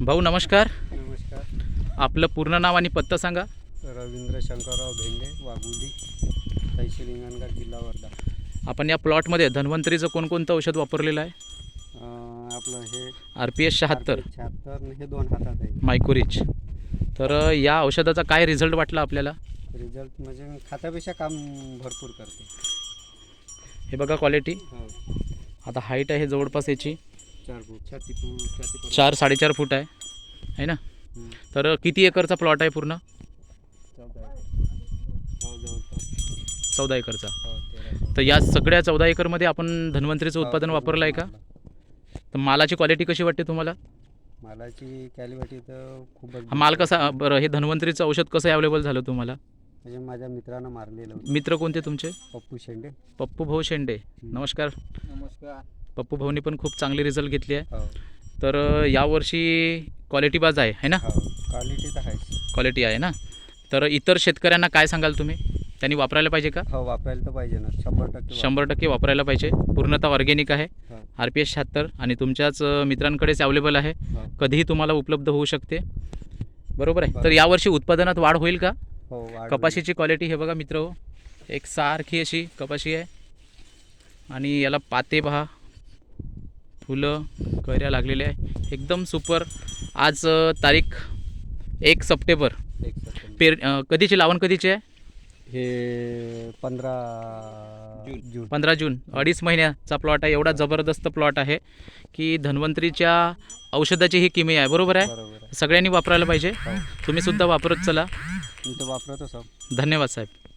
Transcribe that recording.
भाऊ नमस्कार. नमस्कार. आपलं पूर्ण नाव आणि पत्ता सांगा. रवींद्र शंकरराव भेंडे वाघुली तहसील हिंगणघाट जिल्हा वर्धा. आपण या प्लॉटमध्ये धन्वंतरीचं कोणकोणतं औषध वापरलेलं आहे? आपलं हे आर पी एस शहात्तर. शहात्तर हे दोन हातात आहे. मायकोरिच. तर या औषधाचा काय रिझल्ट वाटला आपल्याला? रिझल्ट म्हणजे खात्यापेक्षा काम भरपूर करते. हे बघा क्वालिटी हो. आता हाईट आहे जवळपास याची. चार फूट छाती फूट छाती चार साडेचार फूट आहे. आहे ना? तर किती एकरचा प्लॉट आहे पूर्ण? चौदा हो जवळपास चौदा एकरचा. हो तेरा तर या सगळ्या चौदा एकरमध्ये आपण धन्वंतरीचं उत्पादन वापरलं आहे का? तर मालाची क्वालिटी कशी वाटते तुम्हाला? मालाची कॅलिटी तर खूपच हा माल कसा बरं हे धन्वंतरीचं औषध कसं अवेलेबल झालं तुम्हाला? म्हणजे माझ्या मित्रानं मारलेलं होतं. मित्र कोणते तुमचे? पप्पू शेंडे. पप्पू भाऊ शेंडे. नमस्कार. नमस्कार. पप्पू भाऊनी पण खूप चांगली रिझल्ट घेतली आहे. हो. तर यावर्षी क्वालिटी बाज आहे है ना? हो क्वालिटी तर आहेच. क्वालिटी आहे ना? तर इतर शेतकऱ्यांना काय सांगाल तुम्ही? त्यांनी वापरायला पाहिजे का? हो वापरायला तर पाहिजे ना. शंभर टक्के शंभर टक्के वापरायला पाहिजे. पूर्णतः ऑर्गॅनिक आहे. हो. आर पी एस शहात्तर आणि तुमच्याच मित्रांकडेच अवेलेबल आहे. हो. कधीही तुम्हाला उपलब्ध होऊ शकते. बरोबर आहे? तर. यावर्षी उत्पादनात वाढ होईल का? हो कपाशीची क्वालिटी हे बघा मित्र एक सारखी अशी कपाशी आहे. आणि याला पाते पहा. फुलं कैऱ्या लागलेल्या आहे. एकदम सुपर आज तारीख एक सप्टेंबर. पेर कधीची लावण कधीची आहे? हे पंधरा जून. पंधरा जून. अडीच महिन्याचा प्लॉट आहे. एवढा जबरदस्त प्लॉट आहे की धन्वंतरीच्या औषधाची ही किमी आहे? बरोबर आहे. सगळ्यांनी वापरायला पाहिजे. हो. तुम्ही सुद्धा वापरत चला. मी तर वापरतच आहो. धन्यवाद साहेब.